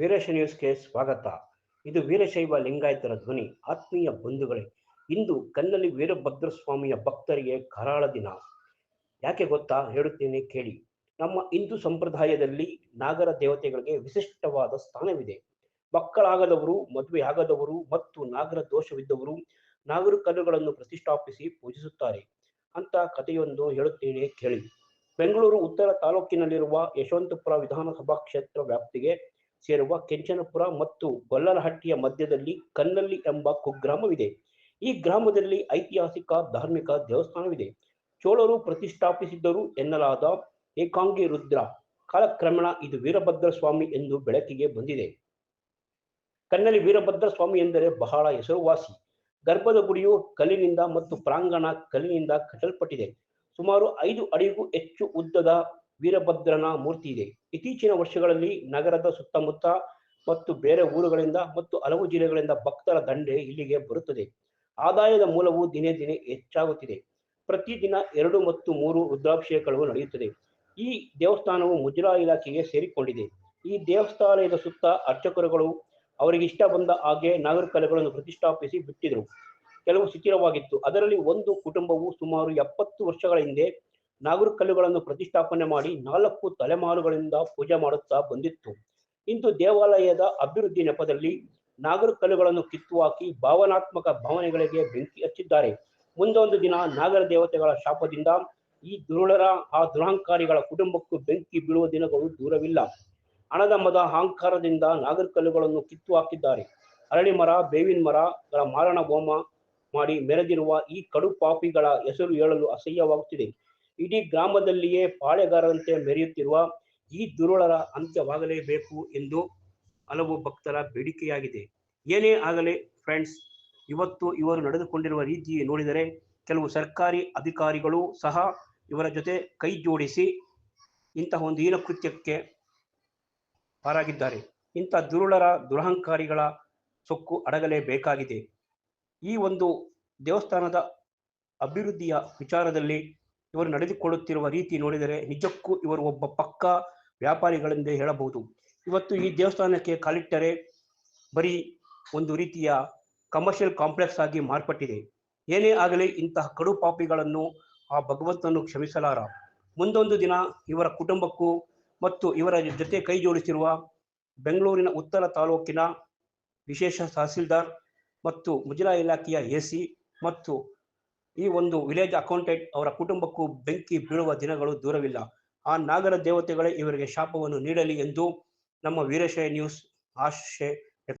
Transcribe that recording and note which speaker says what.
Speaker 1: ವೀರಶ ನ್ಯೂಸ್ಗೆ ಸ್ವಾಗತ. ಇದು ವೀರಶೈವ ಲಿಂಗಾಯತರ ಧ್ವನಿ, ಆತ್ಮೀಯ ಬಂಧುಗಳೇ. ಇಂದು ಕನ್ನಲ್ಲಿ ವೀರಭದ್ರ ಸ್ವಾಮಿಯ ಭಕ್ತರಿಗೆ ಕರಾಳ ದಿನ. ಯಾಕೆ ಗೊತ್ತಾ? ಹೇಳುತ್ತೇನೆ, ಕೇಳಿ. ನಮ್ಮ ಹಿಂದೂ ಸಂಪ್ರದಾಯದಲ್ಲಿ ನಾಗರ ದೇವತೆಗಳಿಗೆ ವಿಶಿಷ್ಟವಾದ ಸ್ಥಾನವಿದೆ. ಮಕ್ಕಳಾಗದವರು ಮದುವೆ ಆಗದವರು ಮತ್ತು ನಾಗರ ದೋಷವಿದ್ದವರು ನಾಗರ ಕಲ್ಲುಗಳನ್ನು ಪ್ರತಿಷ್ಠಾಪಿಸಿ ಪೂಜಿಸುತ್ತಾರೆ. ಅಂತ ಕಥೆಯೊಂದು ಹೇಳುತ್ತೇನೆ, ಕೇಳಿ. ಬೆಂಗಳೂರು ಉತ್ತರ ತಾಲೂಕಿನಲ್ಲಿರುವ ಯಶವಂತಪುರ ವಿಧಾನಸಭಾ ಕ್ಷೇತ್ರ ವ್ಯಾಪ್ತಿಗೆ ಸೇರುವ ಕೆಂಚನಪುರ ಮತ್ತು ಗೊಲ್ಲರಹಟ್ಟಿಯ ಮಧ್ಯದಲ್ಲಿ ಕನ್ನಲ್ಲಿ ಎಂಬ ಕುಗ್ರಾಮವಿದೆ. ಈ ಗ್ರಾಮದಲ್ಲಿ ಐತಿಹಾಸಿಕ, ಧಾರ್ಮಿಕ ದೇವಸ್ಥಾನವಿದೆ. ಚೋಳರು ಪ್ರತಿಷ್ಠಾಪಿಸಿದ್ದರು ಎನ್ನಲಾದ ಏಕಾಂಗಿ ರುದ್ರ. ಕಾಲಕ್ರಮೇಣ ಇದು ವೀರಭದ್ರ ಸ್ವಾಮಿ ಎಂದು ಬೆಳಕಿಗೆ ಬಂದಿದೆ. ಕನ್ನಲಿ ವೀರಭದ್ರ ಸ್ವಾಮಿ ಎಂದರೆ ಬಹಳ ಹೆಸರುವಾಸಿ. ಗರ್ಭದ ಗುಡಿಯು ಕಲ್ಲಿನಿಂದ ಮತ್ತು ಪ್ರಾಂಗಣ ಕಲ್ಲಿನಿಂದ ಕಟ್ಟಲ್ಪಟ್ಟಿದೆ. ಸುಮಾರು ಐದು ಅಡಿಗೂ ಹೆಚ್ಚು ಉದ್ದದ ವೀರಭದ್ರನ ಮೂರ್ತಿ ಇದೆ. ಇತ್ತೀಚಿನ ವರ್ಷಗಳಲ್ಲಿ ನಗರದ ಸುತ್ತಮುತ್ತ ಮತ್ತು ಬೇರೆ ಊರುಗಳಿಂದ ಮತ್ತು ಹಲವು ಜಿಲ್ಲೆಗಳಿಂದ ಭಕ್ತರ ದಂಡೆ ಇಲ್ಲಿಗೆ ಬರುತ್ತದೆ. ಆದಾಯದ ಮೂಲವು ದಿನೇ ದಿನೇ ಹೆಚ್ಚಾಗುತ್ತಿದೆ. ಪ್ರತಿದಿನ ಎರಡು ಮತ್ತು ಮೂರು ರುದ್ರಾಭಿಷೇಕಗಳು ನಡೆಯುತ್ತದೆ. ಈ ದೇವಸ್ಥಾನವು ಮುಜ್ರಾ ಇಲಾಖೆಗೆ ಸೇರಿಕೊಂಡಿದೆ. ಈ ದೇವಸ್ಥಾನದ ಸುತ್ತ ಅರ್ಚಕರುಗಳು ಅವರಿಗೆ ಇಷ್ಟ ಬಂದ ಹಾಗೆ ನಾಗರಿಕಲೆಗಳನ್ನು ಪ್ರತಿಷ್ಠಾಪಿಸಿ ಬಿಟ್ಟಿದರು. ಕೆಲವು ಶಿಥಿಲವಾಗಿತ್ತು. ಅದರಲ್ಲಿ ಒಂದು ಕುಟುಂಬವು ಸುಮಾರು ಎಪ್ಪತ್ತು ವರ್ಷಗಳ ಹಿಂದೆ ನಾಗರಿಕಲ್ಲುಗಳನ್ನು ಪ್ರತಿಷ್ಠಾಪನೆ ಮಾಡಿ ನಾಲ್ಕು ತಲೆಮಾರುಗಳಿಂದ ಪೂಜೆ ಮಾಡುತ್ತಾ ಬಂದಿತ್ತು. ಇಂದು ದೇವಾಲಯದ ಅಭಿವೃದ್ಧಿ ನೆಪದಲ್ಲಿ ನಾಗರಕಲ್ಲುಗಳನ್ನು ಕಿತ್ತು ಹಾಕಿ ಭಾವನಾತ್ಮಕ ಭಾವನೆಗಳಿಗೆ ಬೆಂಕಿ ಹಚ್ಚಿದ್ದಾರೆ. ಮುಂದೊಂದು ದಿನ ನಾಗರ ದೇವತೆಗಳ ಶಾಪದಿಂದ ಈ ದುರುಳರ ಆ ದುರಹಂಕಾರಿಗಳ ಕುಟುಂಬಕ್ಕೂ ಬೆಂಕಿ ಬೀಳುವ ದಿನಗಳು ದೂರವಿಲ್ಲ. ಹಣದ ಮದ ಅಹಂಕಾರದಿಂದ ನಾಗರಕಲ್ಲುಗಳನ್ನು ಕಿತ್ತು ಹಾಕಿದ್ದಾರೆ ಅರಳಿ ಮರ, ಬೇವಿನ ಮರಗಳ ಮಾರಣ ಹೋಮ ಮಾಡಿ ಮೆರೆದಿರುವ ಈ ಕಡು ಪಾಪಿಗಳ ಹೆಸರು ಹೇಳಲು ಅಸಹ್ಯವಾಗುತ್ತಿದೆ. ಇಡೀ ಗ್ರಾಮದಲ್ಲಿಯೇ ಪಾಳೆಗಾರರಂತೆ ಮೆರೆಯುತ್ತಿರುವ ಈ ದುರುಳರ ಅಂತ್ಯವಾಗಲೇಬೇಕು ಎಂದು ಹಲವು ಭಕ್ತರ ಬೇಡಿಕೆಯಾಗಿದೆ. ಏನೇ ಆಗಲಿ ಫ್ರೆಂಡ್ಸ್ ಇವತ್ತು ಇವರು ನಡೆದುಕೊಂಡಿರುವ ರೀತಿ ನೋಡಿದರೆ ಕೆಲವು ಸರ್ಕಾರಿ ಅಧಿಕಾರಿಗಳು ಸಹ ಇವರ ಜೊತೆ ಕೈ ಜೋಡಿಸಿ ಇಂತಹ ಒಂದು ಹೀನ ಕೃತ್ಯಕ್ಕೆ ಪಾರಾಗಿದ್ದಾರೆ. ಇಂಥ ದುರುಳರ, ದುರಹಂಕಾರಿಗಳ ಸೊಕ್ಕು ಅಡಗಲೇಬೇಕಾಗಿದೆ. ಈ ಒಂದು ದೇವಸ್ಥಾನದ ಅಭಿವೃದ್ಧಿಯ ವಿಚಾರದಲ್ಲಿ ಇವರು ನಡೆದುಕೊಳ್ಳುತ್ತಿರುವ ರೀತಿ ನೋಡಿದರೆ ನಿಜಕ್ಕೂ ಇವರು ಒಬ್ಬ ಪಕ್ಕ ವ್ಯಾಪಾರಿಗಳೆಂದೇ ಹೇಳಬಹುದು. ಇವತ್ತು ಈ ದೇವಸ್ಥಾನಕ್ಕೆ ಕಾಲಿಟ್ಟರೆ ಬರೀ ಒಂದು ರೀತಿಯ ಕಮರ್ಷಿಯಲ್ ಕಾಂಪ್ಲೆಕ್ಸ್ ಆಗಿ ಮಾರ್ಪಟ್ಟಿದೆ. ಏನೇ ಆಗಲಿ ಇಂತಹ ಕಡು ಪಾಪಿಗಳನ್ನು ಆ ಭಗವಂತನು ಕ್ಷಮಿಸಲಾರ. ಮುಂದೊಂದು ದಿನ ಇವರ ಕುಟುಂಬಕ್ಕೂ ಮತ್ತು ಇವರ ಜೊತೆ ಕೈ ಜೋಡಿಸಿರುವ ಬೆಂಗಳೂರಿನ ಉತ್ತರ ತಾಲೂಕಿನ ವಿಶೇಷ ತಹಸೀಲ್ದಾರ್ ಮತ್ತು ಮುಜರಾ ಇಲಾಖೆಯ ಎ ಸಿ ಮತ್ತು ಈ ಒಂದು ವಿಲೇಜ್ ಅಕೌಂಟೆಂಟ್ ಅವರ ಕುಟುಂಬಕ್ಕೂ ಬೆಂಕಿ ಬೀಳುವ ದಿನಗಳು ದೂರವಿಲ್ಲ. ಆ ನಾಗರ ದೇವತೆಗಳೇ ಇವರಿಗೆ ಶಾಪವನ್ನು ನೀಡಲಿ ಎಂದು ನಮ್ಮ ವೀರಶೈ ನ್ಯೂಸ್ ಆಶೆ